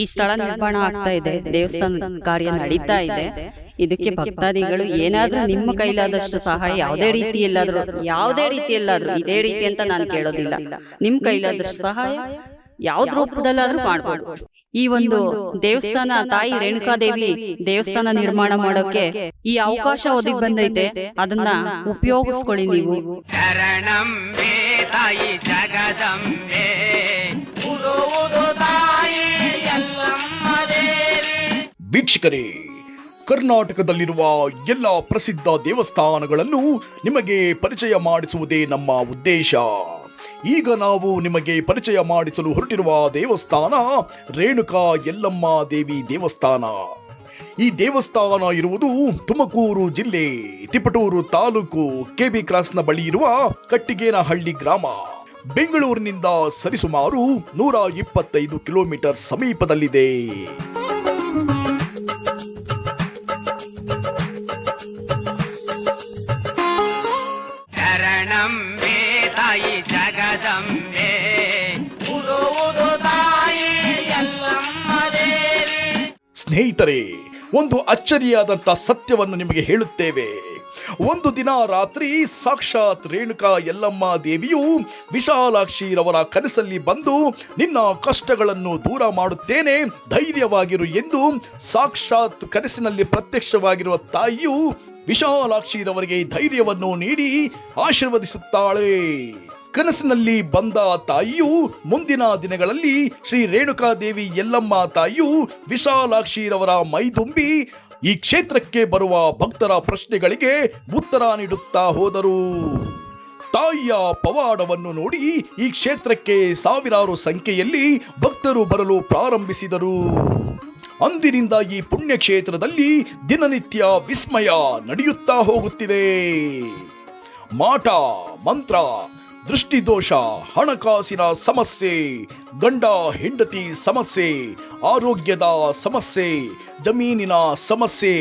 ಈ ಸ್ಥಳ ನಿರ್ಮಾಣ ಆಗ್ತಾ ಇದೆ. ದೇವಸ್ಥಾನ ಕಾರ್ಯ ನಡೀತಾ ಇದೆ. ಇದಕ್ಕೆ ಭಕ್ತಾದಿಗಳು ಏನಾದ್ರೂ ನಿಮ್ಮ ಕೈಲಾದಷ್ಟು ಸಹಾಯ ಯಾವುದೇ ರೀತಿಯಲ್ಲಾದ್ರೂ ಯಾವುದೇ ರೀತಿಯಲ್ಲಾದ್ರೂ ಇದೇ ರೀತಿ ಅಂತ ನಾನು ಕೇಳೋದಿಲ್ಲ. ನಿಮ್ ಕೈಲಾದಷ್ಟು ಸಹಾಯ ಯಾವ್ದು ರೂಪದಲ್ಲಾದ್ರೂ ಮಾಡ್ಬೋದು. ಈ ಒಂದು ದೇವಸ್ಥಾನ ತಾಯಿ ರೇಣುಕಾದೇವಿ ದೇವಸ್ಥಾನ ನಿರ್ಮಾಣ ಮಾಡೋಕೆ ಈ ಅವಕಾಶ ಒದಗಿ ಬಂದೈತೆ ಅದನ್ನ ಉಪಯೋಗಿಸ್ಕೊಳ್ಳಿ ನೀವು. ತಾಯಿ ಜಗದಂಬೆ ವೀಕ್ಷಕರೇ, ಕರ್ನಾಟಕದಲ್ಲಿರುವ ಎಲ್ಲ ಪ್ರಸಿದ್ಧ ದೇವಸ್ಥಾನಗಳನ್ನು ನಿಮಗೆ ಪರಿಚಯ ಮಾಡಿಸುವುದೇ ನಮ್ಮ ಉದ್ದೇಶ. ಈಗ ನಾವು ನಿಮಗೆ ಪರಿಚಯ ಮಾಡಿಸಲು ಹೊರಟಿರುವ ದೇವಸ್ಥಾನ ರೇಣುಕಾ ಯಲ್ಲಮ್ಮ ದೇವಿ ದೇವಸ್ಥಾನ. ಈ ದೇವಸ್ಥಾನ ಇರುವುದು ತುಮಕೂರು ಜಿಲ್ಲೆ, ತಿಪಟೂರು ತಾಲೂಕು ಕೆಬಿ ಕ್ರಾಸ್ನ ಬಳಿ ಇರುವ ಕಟ್ಟಿಗೇನಹಳ್ಳಿ ಗ್ರಾಮ. ಬೆಂಗಳೂರಿನಿಂದ ಸರಿಸುಮಾರು ನೂರ ಇಪ್ಪತ್ತೈದು ಕಿಲೋಮೀಟರ್ ಸಮೀಪದಲ್ಲಿದೆ. ಸ್ನೇಹಿತರೆ, ಒಂದು ಅಚ್ಚರಿಯಾದಂಥ ಸತ್ಯವನ್ನು ನಿಮಗೆ ಹೇಳುತ್ತೇವೆ. ಒಂದು ದಿನ ರಾತ್ರಿ ಸಾಕ್ಷಾತ್ ರೇಣುಕಾ ಯಲ್ಲಮ್ಮ ದೇವಿಯು ವಿಶಾಲಾಕ್ಷಿರವರ ಕನಸಲ್ಲಿ ಬಂದು, ನಿನ್ನ ಕಷ್ಟಗಳನ್ನು ದೂರ ಮಾಡುತ್ತೇನೆ, ಧೈರ್ಯವಾಗಿರು ಎಂದು ಸಾಕ್ಷಾತ್ ಕನಸಿನಲ್ಲಿ ಪ್ರತ್ಯಕ್ಷವಾಗಿರುವ ತಾಯಿಯು ವಿಶಾಲಾಕ್ಷಿರವರಿಗೆ ಧೈರ್ಯವನ್ನು ನೀಡಿ ಆಶೀರ್ವದಿಸುತ್ತಾಳೆ. ಕನಸಿನಲ್ಲಿ ಬಂದ ತಾಯಿಯು ಮುಂದಿನ ದಿನಗಳಲ್ಲಿ ಶ್ರೀ ರೇಣುಕಾದೇವಿ ಯಲ್ಲಮ್ಮ ತಾಯಿಯು ವಿಶಾಲಾಕ್ಷಿರವರ ಮೈದುಂಬಿ ಈ ಕ್ಷೇತ್ರಕ್ಕೆ ಬರುವ ಭಕ್ತರ ಪ್ರಶ್ನೆಗಳಿಗೆ ಉತ್ತರ ನೀಡುತ್ತಾ ಹೋದರು. ತಾಯಿಯ ಪವಾಡವನ್ನು ನೋಡಿ ಈ ಕ್ಷೇತ್ರಕ್ಕೆ ಸಾವಿರಾರು ಸಂಖ್ಯೆಯಲ್ಲಿ ಭಕ್ತರು ಬರಲು ಪ್ರಾರಂಭಿಸಿದರು. ಅಂದಿನಿಂದ ಈ ಪುಣ್ಯಕ್ಷೇತ್ರದಲ್ಲಿ ದಿನನಿತ್ಯ ವಿಸ್ಮಯ ನಡೆಯುತ್ತಾ ಹೋಗುತ್ತಿದೆ. ಮಾಟ, ಮಂತ್ರ ದೃಷ್ಟಿದೋಷ ಹಣಕಾಸಿನ ಸಮಸ್ಯೆ ಗಂಡ ಹೆಂಡತಿ ಸಮಸ್ಯೆ ಆರೋಗ್ಯದ ಸಮಸ್ಯೆ ಜಮೀನಿನ ಸಮಸ್ಯೆ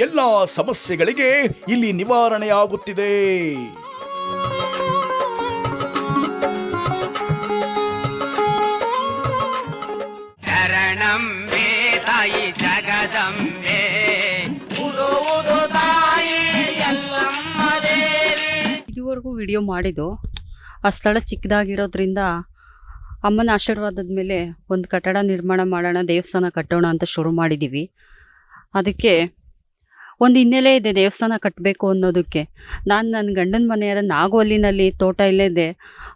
ಎಲ್ಲ ಸಮಸ್ಯೆಗಳಿಗೆ ಇಲ್ಲಿ ನಿವಾರಣೆಯಾಗುತ್ತಿದೆ. ಇದುವರೆಗೂ ವಿಡಿಯೋ ಮಾಡಿದ್ದು ಆ ಸ್ಥಳ ಚಿಕ್ಕದಾಗಿರೋದ್ರಿಂದ ಅಮ್ಮನ ಆಶೀರ್ವಾದದ ಮೇಲೆ ಒಂದು ಕಟ್ಟಡ ನಿರ್ಮಾಣ ಮಾಡೋಣ, ದೇವಸ್ಥಾನ ಕಟ್ಟೋಣ ಅಂತ ಶುರು ಮಾಡಿದ್ದೀವಿ ಅದಕ್ಕೆ ಒಂದು ಹಿನ್ನೆಲೆ ಇದೆ ದೇವಸ್ಥಾನ ಕಟ್ಟಬೇಕು ಅನ್ನೋದಕ್ಕೆ. ನಾನು ನನ್ನ ಗಂಡನ ಮನೆಯಾದ ನಾಗೋಲಿನಲ್ಲಿ ತೋಟ ಇಲ್ಲೇ ಇದೆ.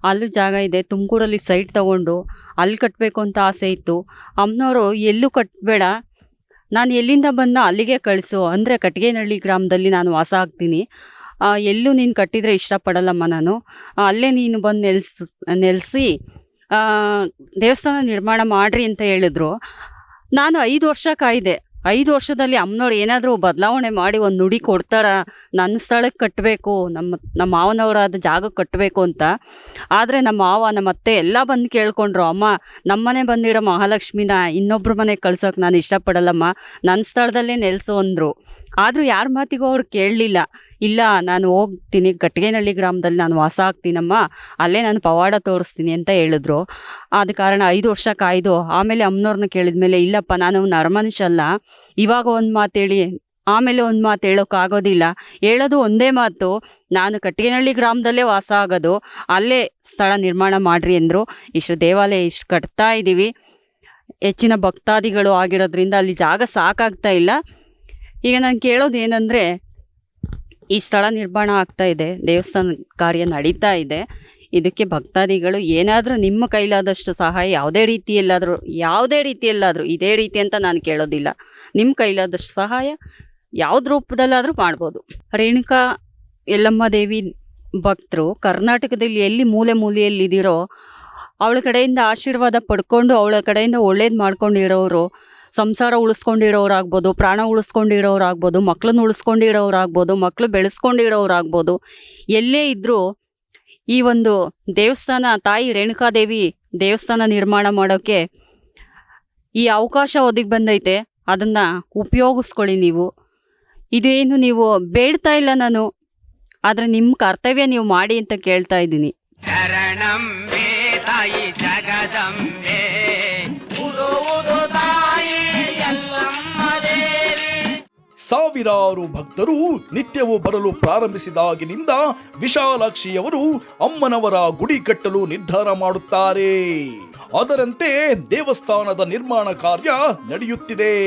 ಅಲ್ಲೂ ಜಾಗ ಇದೆ. ತುಮಕೂರಲ್ಲಿ ಸೈಟ್ ತಗೊಂಡು ಅಲ್ಲಿ ಕಟ್ಟಬೇಕು ಅಂತ ಆಸೆ ಇತ್ತು. ಅಮ್ಮನವರು ಎಲ್ಲೂ ಕಟ್ಟಬೇಡ ನಾನು ಎಲ್ಲಿಂದ ಬಂದ ಅಲ್ಲಿಗೆ ಕಳಿಸು. ಅಂದರೆ ಕಟ್ಟಿಗೆನಹಳ್ಳಿ ಗ್ರಾಮದಲ್ಲಿ ನಾನು ವಾಸ ಆಗ್ತೀನಿ. ಎಲ್ಲೂ ನೀನು ಕಟ್ಟಿದರೆ ಇಷ್ಟಪಡಲ್ಲಮ್ಮ ನಾನು. ಅಲ್ಲೇ ನೀನು ಬಂದು ನೆಲೆಸ್, ನೆಲೆಸಿ ದೇವಸ್ಥಾನ ನಿರ್ಮಾಣ ಮಾಡ್ರಿ ಅಂತ ಹೇಳಿದ್ರು. ನಾನು ಐದು ವರ್ಷ ಕಾಯ್ದೆ. ಐದು ವರ್ಷದಲ್ಲಿ ಅಮ್ಮನವ್ರು ಏನಾದರೂ ಬದಲಾವಣೆ ಮಾಡಿ ಒಂದು ನುಡಿ ಕೊಡ್ತಾರ? ನನ್ನ ಸ್ಥಳಕ್ಕೆ ಕಟ್ಟಬೇಕು ನಮ್ಮ ನಮ್ಮ ಮಾವನವರಾದ ಜಾಗಕ್ಕೆ ಕಟ್ಟಬೇಕು ಅಂತ. ಆದರೆ ನಮ್ಮ ಮಾವ ನಮ್ಮ ಅತ್ತೆ ಎಲ್ಲ ಬಂದು ಕೇಳ್ಕೊಂಡ್ರು, ಅಮ್ಮ ನಮ್ಮನೆ ಬಂದಿರೋ ಮಹಾಲಕ್ಷ್ಮಿನ ಇನ್ನೊಬ್ಬರು ಮನೆಗೆ ಕಳ್ಸೋಕೆ ನಾನು ಇಷ್ಟಪಡಲ್ಲಮ್ಮ ನನ್ನ ಸ್ಥಳದಲ್ಲೇ ನೆಲೆಸು ಅಂದರು. ಆದರೂ ಯಾರ ಮಾತಿಗೂ ಅವ್ರು ಕೇಳಲಿಲ್ಲ. ಇಲ್ಲ, ನಾನು ಹೋಗ್ತೀನಿ ಕಟ್ಟಿಗೆನಹಳ್ಳಿ ಗ್ರಾಮದಲ್ಲಿ ನಾನು ವಾಸ ಆಗ್ತೀನಮ್ಮ, ಅಲ್ಲೇ ನಾನು ಪವಾಡ ತೋರಿಸ್ತೀನಿ ಅಂತ ಹೇಳಿದ್ರು. ಆದ ಕಾರಣ ಐದು ವರ್ಷ ಕಾಯ್ದು ಆಮೇಲೆ ಅಮ್ಮನವ್ರನ್ನ ಕೇಳಿದ್ಮೇಲೆ, ಇಲ್ಲಪ್ಪ, ನಾನು ನರಮನುಷ್ಯ ಅಲ್ಲ ಇವಾಗ ಒಂದು ಮಾತು ಹೇಳಿ, ಆಮೇಲೆ ಒಂದು ಮಾತು ಹೇಳೋಕ್ಕಾಗೋದಿಲ್ಲ ಹೇಳೋದು ಒಂದೇ ಮಾತು, ನಾನು ಕಟ್ಟಿಗೆನಹಳ್ಳಿ ಗ್ರಾಮದಲ್ಲೇ ವಾಸ ಆಗೋದು, ಅಲ್ಲೇ ಸ್ಥಳ ನಿರ್ಮಾಣ ಮಾಡ್ರಿ ಅಂದರು ಇಷ್ಟು ದೇವಾಲಯ ಇಷ್ಟು ಕಟ್ತಾ ಇದ್ದೀವಿ ಹೆಚ್ಚಿನ ಭಕ್ತಾದಿಗಳು ಆಗಿರೋದ್ರಿಂದ ಅಲ್ಲಿ ಜಾಗ ಸಾಕಾಗ್ತಾ ಇಲ್ಲ. ಈಗ ನಾನು ಕೇಳೋದು ಏನಂದರೆ, ಈ ಸ್ಥಳ ನಿರ್ಮಾಣ ಆಗ್ತಾ ಇದೆ, ದೇವಸ್ಥಾನ ಕಾರ್ಯ ನಡೀತಾ ಇದೆ. ಇದಕ್ಕೆ ಭಕ್ತಾದಿಗಳು ಏನಾದರೂ ನಿಮ್ಮ ಕೈಲಾದಷ್ಟು ಸಹಾಯ ಯಾವುದೇ ರೀತಿಯಲ್ಲಾದರೂ ಯಾವುದೇ ರೀತಿಯಲ್ಲಾದರೂ, ಇದೇ ರೀತಿ ಅಂತ ನಾನು ಕೇಳೋದಿಲ್ಲ. ನಿಮ್ಮ ಕೈಲಾದಷ್ಟು ಸಹಾಯ ಯಾವ್ದು ರೂಪದಲ್ಲಾದರೂ ಮಾಡ್ಬೋದು. ರೇಣುಕಾ ಯಲ್ಲಮ್ಮ ದೇವಿ ಭಕ್ತರು ಕರ್ನಾಟಕದಲ್ಲಿ ಎಲ್ಲಿ ಮೂಲೆ ಮೂಲೆಯಲ್ಲಿದ್ದೀರೋ, ಅವಳ ಕಡೆಯಿಂದ ಆಶೀರ್ವಾದ ಪಡ್ಕೊಂಡು, ಅವಳ ಕಡೆಯಿಂದ ಒಳ್ಳೇದು ಮಾಡ್ಕೊಂಡಿರೋರು, ಸಂಸಾರ ಉಳಿಸ್ಕೊಂಡಿರೋರಾಗ್ಬೋದು, ಪ್ರಾಣ ಉಳಿಸ್ಕೊಂಡಿರೋರಾಗ್ಬೋದು ಮಕ್ಕಳನ್ನ ಉಳಿಸ್ಕೊಂಡಿರೋರಾಗ್ಬೋದು ಮಕ್ಕಳು ಬೆಳೆಸ್ಕೊಂಡಿರೋರಾಗ್ಬೋದು, ಎಲ್ಲೇ ಇದ್ದರೂ ಈ ಒಂದು ದೇವಸ್ಥಾನ, ತಾಯಿ ರೇಣುಕಾದೇವಿ ದೇವಸ್ಥಾನ ನಿರ್ಮಾಣ ಮಾಡೋಕ್ಕೆ ಈ ಅವಕಾಶ ಒದಗಿ ಬಂದೈತೆ. ಅದನ್ನು ಉಪಯೋಗಿಸ್ಕೊಳ್ಳಿ ನೀವು. ಇದೇನು ನೀವು ಬೇಡ್ತಾ ಇಲ್ಲ ನಾನು, ಆದರೆ ನಿಮ್ಮ ಕರ್ತವ್ಯ ನೀವು ಮಾಡಿ ಅಂತ ಕೇಳ್ತಾ ಇದ್ದೀನಿ. ಸಾವಿರಾರು ಭಕ್ತರು ನಿತ್ಯವೂ ಬರಲು ಪ್ರಾರಂಭಿಸಿದಾಗಿನಿಂದ ವಿಶಾಲಾಕ್ಷಿಯವರು ಅಮ್ಮನವರ ಗುಡಿ ಕಟ್ಟಲು ನಿರ್ಧಾರ ಮಾಡುತ್ತಾರೆ. ಅದರಂತೆ ದೇವಸ್ಥಾನದ ನಿರ್ಮಾಣ ಕಾರ್ಯ ನಡೆಯುತ್ತಿದೆ.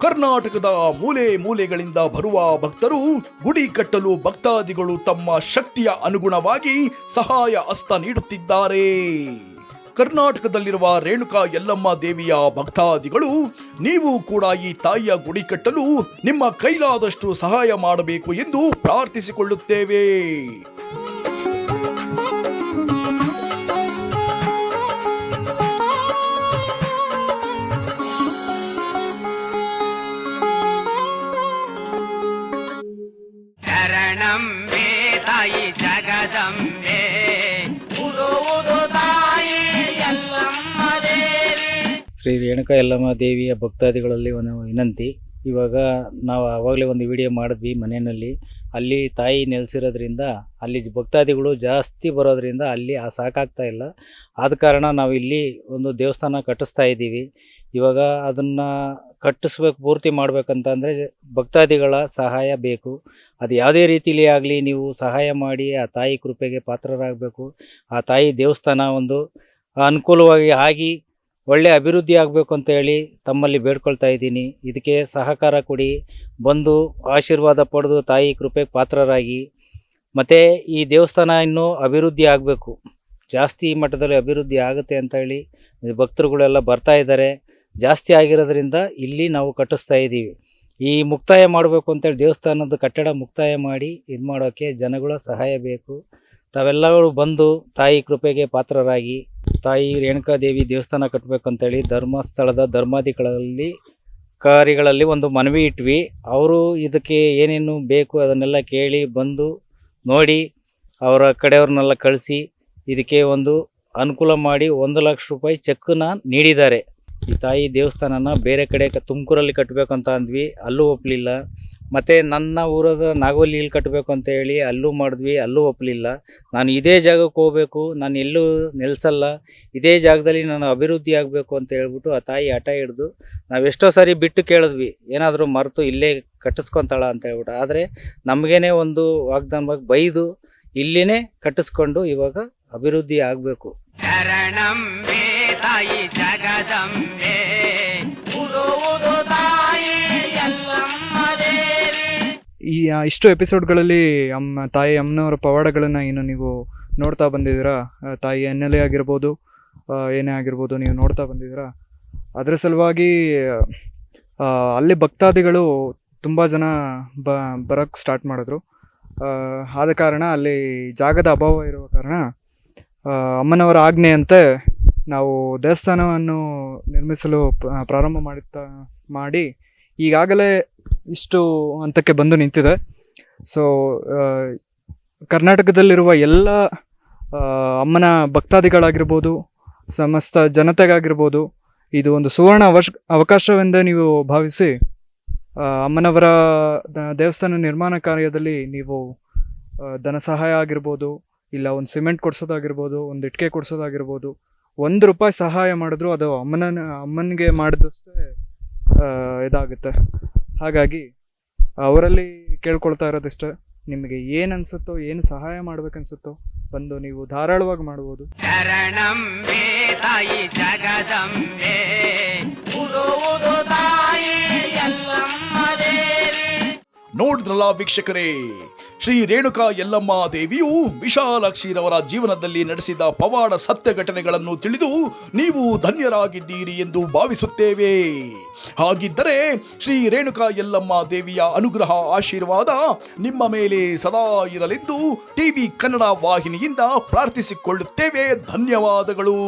ಕರ್ನಾಟಕದ ಮೂಲೆ ಮೂಲೆಗಳಿಂದ ಬರುವ ಭಕ್ತರು ಗುಡಿ ಕಟ್ಟಲು ಭಕ್ತಾದಿಗಳು ತಮ್ಮ ಶಕ್ತಿಯ ಅನುಗುಣವಾಗಿ ಸಹಾಯ ಹಸ್ತ ನೀಡುತ್ತಿದ್ದಾರೆ. ಕರ್ನಾಟಕದಲ್ಲಿರುವ ರೇಣುಕಾ ಯಲ್ಲಮ್ಮ ದೇವಿಯ ಭಕ್ತಾದಿಗಳು, ನೀವು ಕೂಡ ಈ ತಾಯಿಯ ಗುಡಿ ಕಟ್ಟಲು ನಿಮ್ಮ ಕೈಲಾದಷ್ಟು ಸಹಾಯ ಮಾಡಬೇಕು ಎಂದು ಪ್ರಾರ್ಥಿಸಿಕೊಳ್ಳುತ್ತೇವೆ. ಶ್ರೀ ರೇಣುಕಾ ಯಲ್ಲಮ್ಮ ದೇವಿಯ ಭಕ್ತಾದಿಗಳಲ್ಲಿ ಒಂದು ವಿನಂತಿ. ಇವಾಗ ನಾವು ಆವಾಗಲೇ ಒಂದು ವಿಡಿಯೋ ಮಾಡಿದ್ವಿ ಮನೆಯಲ್ಲಿ. ಅಲ್ಲಿ ತಾಯಿ ನೆಲೆಸಿರೋದ್ರಿಂದ, ಅಲ್ಲಿ ಭಕ್ತಾದಿಗಳು ಜಾಸ್ತಿ ಬರೋದ್ರಿಂದ ಅಲ್ಲಿ ಆ ಸಾಕಾಗ್ತಾ ಇಲ್ಲ. ಆದ ಕಾರಣ ನಾವು ಇಲ್ಲಿ ಒಂದು ದೇವಸ್ಥಾನ ಕಟ್ಟಿಸ್ತಾ ಇದ್ದೀವಿ. ಇವಾಗ ಅದನ್ನು ಕಟ್ಟಿಸ್ಬೇಕು, ಪೂರ್ತಿ ಮಾಡಬೇಕಂತಂದರೆ ಭಕ್ತಾದಿಗಳ ಸಹಾಯ ಬೇಕು. ಅದು ಯಾವುದೇ ರೀತಿಲಿ ಆಗಲಿ ನೀವು ಸಹಾಯ ಮಾಡಿ ಆ ತಾಯಿ ಕೃಪೆಗೆ ಪಾತ್ರರಾಗಬೇಕು. ಆ ತಾಯಿ ದೇವಸ್ಥಾನ ಒಂದು ಅನುಕೂಲವಾಗಿ ಆಗಿ ಒಳ್ಳೆ ಅಭಿವೃದ್ಧಿ ಆಗಬೇಕು ಅಂತ ಹೇಳಿ ತಮ್ಮಲ್ಲಿ ಬೇಡ್ಕೊಳ್ತಾ ಇದ್ದೀನಿ. ಇದಕ್ಕೆ ಸಹಕಾರ ಕೊಡಿ. ಬಂದು ಆಶೀರ್ವಾದ ಪಡೆದು ತಾಯಿ ಕೃಪೆಗೆ ಪಾತ್ರರಾಗಿ. ಮತ್ತು ಈ ದೇವಸ್ಥಾನ ಇನ್ನೂ ಅಭಿವೃದ್ಧಿ ಆಗಬೇಕು. ಜಾಸ್ತಿ ಮಟ್ಟದಲ್ಲಿ ಅಭಿವೃದ್ಧಿ ಆಗುತ್ತೆ ಅಂತ ಹೇಳಿ ಭಕ್ತರುಗಳೆಲ್ಲ ಬರ್ತಾ ಇದ್ದಾರೆ. ಜಾಸ್ತಿ ಆಗಿರೋದ್ರಿಂದ ಇಲ್ಲಿ ನಾವು ಕಟ್ಟಿಸ್ತಾ ಇದ್ದೀವಿ. ಈ ಮುಕ್ತಾಯ ಮಾಡಬೇಕು ಅಂತೇಳಿ ದೇವಸ್ಥಾನದ ಕಟ್ಟಡ ಮುಕ್ತಾಯ ಮಾಡಿ ಇದು ಮಾಡೋಕ್ಕೆ ಜನಗಳ ಸಹಾಯ ಬೇಕು. ತಾವೆಲ್ಲರೂ ಬಂದು ತಾಯಿ ಕೃಪೆಗೆ ಪಾತ್ರರಾಗಿ, ತಾಯಿ ರೇಣುಕಾದೇವಿ ದೇವಸ್ಥಾನ ಕಟ್ಟಬೇಕಂತೇಳಿ ಧರ್ಮಸ್ಥಳದ ಧರ್ಮಾಧಿಕಾರಿಗಳಲ್ಲಿ ಕಾರಿಗಳಲ್ಲಿ ಒಂದು ಮನವಿ ಇಟ್ವಿ. ಅವರು ಇದಕ್ಕೆ ಏನೇನು ಬೇಕು ಅದನ್ನೆಲ್ಲ ಕೇಳಿ ಬಂದು ನೋಡಿ ಅವರ ಕಡೆಯವ್ರನ್ನೆಲ್ಲ ಕಳಿಸಿ ಇದಕ್ಕೆ ಒಂದು ಅನುಕೂಲ ಮಾಡಿ ಒಂದು ಲಕ್ಷ ರೂಪಾಯಿ ಚೆಕ್ಕನ್ನ ನೀಡಿದ್ದಾರೆ. ಈ ತಾಯಿ ದೇವಸ್ಥಾನನ ಬೇರೆ ಕಡೆ ತುಮಕೂರಲ್ಲಿ ಕಟ್ಟಬೇಕು ಅಂತ ಅಂದ್ವಿ. ಅಲ್ಲೂ ಒಪ್ಪಲಿಲ್ಲ ಮತ್ತು ನನ್ನ ಊರದ ನಾಗೋಲಿಯಲ್ಲಿ ಕಟ್ಟಬೇಕು ಅಂತ ಹೇಳಿ ಅಲ್ಲೂ ಮಾಡಿದ್ವಿ, ಅಲ್ಲೂ ಒಪ್ಪಲಿಲ್ಲ ನಾನು ಇದೇ ಜಾಗಕ್ಕೆ ಹೋಗಬೇಕು, ನಾನು ಎಲ್ಲೂ ನೆಲೆಸಲ್ಲ. ಇದೇ ಜಾಗದಲ್ಲಿ ನಾನು ಅಭಿವೃದ್ಧಿ ಆಗಬೇಕು ಅಂತ ಹೇಳ್ಬಿಟ್ಟು ಆ ತಾಯಿ ಹಠ ಹಿಡಿದು ನಾವು ಎಷ್ಟೋ ಸಾರಿ ಬಿಟ್ಟು ಕೇಳಿದ್ವಿ, ಏನಾದರೂ ಮರೆತು ಇಲ್ಲೇ ಕಟ್ಟಿಸ್ಕೊತಾಳ ಅಂತ ಹೇಳ್ಬಿಟ್ಟು. ಆದರೆ ನಮಗೇನೆ ಒಂದು ವಾಗ್ದಾನವಾಗಿ ಬೈದು ಇಲ್ಲಿನೇ ಕಟ್ಟಿಸ್ಕೊಂಡು ಇವಾಗ ಅಭಿವೃದ್ಧಿ ಆಗಬೇಕು. ತಾಯಿ ಜಗದಂಬೆ. ಈ ಇಷ್ಟು ಎಪಿಸೋಡ್ಗಳಲ್ಲಿ ಅಮ್ಮ, ತಾಯಿ ಅಮ್ಮನವರ ಪವಾಡಗಳನ್ನು ಏನು ನೀವು ನೋಡ್ತಾ ಬಂದಿದ್ದೀರಾ? ತಾಯಿ ಎ ಆಗಿರ್ಬೋದು ಏನೇ ಆಗಿರ್ಬೋದು ನೀವು ನೋಡ್ತಾ ಬಂದಿದ್ದೀರಾ? ಅದರ ಸಲುವಾಗಿ ಅಲ್ಲಿ ಭಕ್ತಾದಿಗಳು ತುಂಬ ಜನ ಬ ಬರೋಕ್ಕೆ ಸ್ಟಾರ್ಟ್ ಮಾಡಿದ್ರು. ಆದ ಕಾರಣ ಅಲ್ಲಿ ಜಾಗದ ಅಭಾವ ಇರುವ ಕಾರಣ ಅಮ್ಮನವರ ಆಜ್ಞೆಯಂತೆ ನಾವು ದೇವಸ್ಥಾನವನ್ನು ನಿರ್ಮಿಸಲು ಪ್ರಾರಂಭ ಮಾಡುತ್ತಾ, ಮಾಡಿ ಈಗಾಗಲೇ ಇಷ್ಟು ಹಂತಕ್ಕೆ ಬಂದು ನಿಂತಿದೆ. ಸೊ ಕರ್ನಾಟಕದಲ್ಲಿರುವ ಎಲ್ಲ ಅಮ್ಮನ ಭಕ್ತಾದಿಗಳಾಗಿರ್ಬೋದು, ಸಮಸ್ತ ಜನತೆಗಾಗಿರ್ಬೋದು, ಇದು ಒಂದು ಸುವರ್ಣ ಅವಶ್, ಅವಕಾಶವೆಂದೇ ನೀವು ಭಾವಿಸಿ ಅಮ್ಮನವರ ದೇವಸ್ಥಾನ ನಿರ್ಮಾಣ ಕಾರ್ಯದಲ್ಲಿ ನೀವು ಧನ ಸಹಾಯ ಆಗಿರ್ಬೋದು, ಇಲ್ಲ ಒಂದು ಸಿಮೆಂಟ್ ಕೊಡಿಸೋದಾಗಿರ್ಬೋದು, ಒಂದು ಇಟ್ಟಿಗೆ ಕೊಡ್ಸೋದಾಗಿರ್ಬೋದು ಒಂದು ರೂಪಾಯಿ ಸಹಾಯ ಮಾಡಿದ್ರು ಅದು ಅಮ್ಮನ ಅಮ್ಮನಿಗೆ ಮಾಡಿದಷ್ಟೇ ಇದಾಗುತ್ತೆ. ಹಾಗಾಗಿ ಅವರಲ್ಲಿ ಕೇಳ್ಕೊಳ್ತಾ ಇರೋದಿಷ್ಟೇ. ನಿಮಗೆ ಏನು ಅನ್ಸುತ್ತೋ, ಏನು ಸಹಾಯ ಮಾಡ್ಬೇಕನ್ಸುತ್ತೋ ಬಂದು ನೀವು ಧಾರಾಳವಾಗಿ ಮಾಡ್ಬೋದು. ತಾಯಿ ಜಗದಂಬೆ. ನೋಡಿದ್ರಲ್ಲ ವೀಕ್ಷಕರೇ. ಶ್ರೀ ರೇಣುಕಾ ಯಲ್ಲಮ್ಮ ದೇವಿಯು ವಿಶಾಲಾಕ್ಷಿರವರ ಜೀವನದಲ್ಲಿ ನಡೆಸಿದ ಪವಾಡ ಸತ್ಯ ಘಟನೆಗಳನ್ನು ತಿಳಿದು ನೀವು ಧನ್ಯರಾಗಿದ್ದೀರಿ ಎಂದು ಭಾವಿಸುತ್ತೇವೆ. ಹಾಗಿದ್ದರೆ ಶ್ರೀ ರೇಣುಕಾ ಯಲ್ಲಮ್ಮ ದೇವಿಯ ಅನುಗ್ರಹ ಆಶೀರ್ವಾದ ನಿಮ್ಮ ಮೇಲೆ ಸದಾ ಇರಲೆಂದು ಟಿವಿ ಕನ್ನಡ ವಾಹಿನಿಯಿಂದ ಪ್ರಾರ್ಥಿಸಿಕೊಳ್ಳುತ್ತೇವೆ. ಧನ್ಯವಾದಗಳು.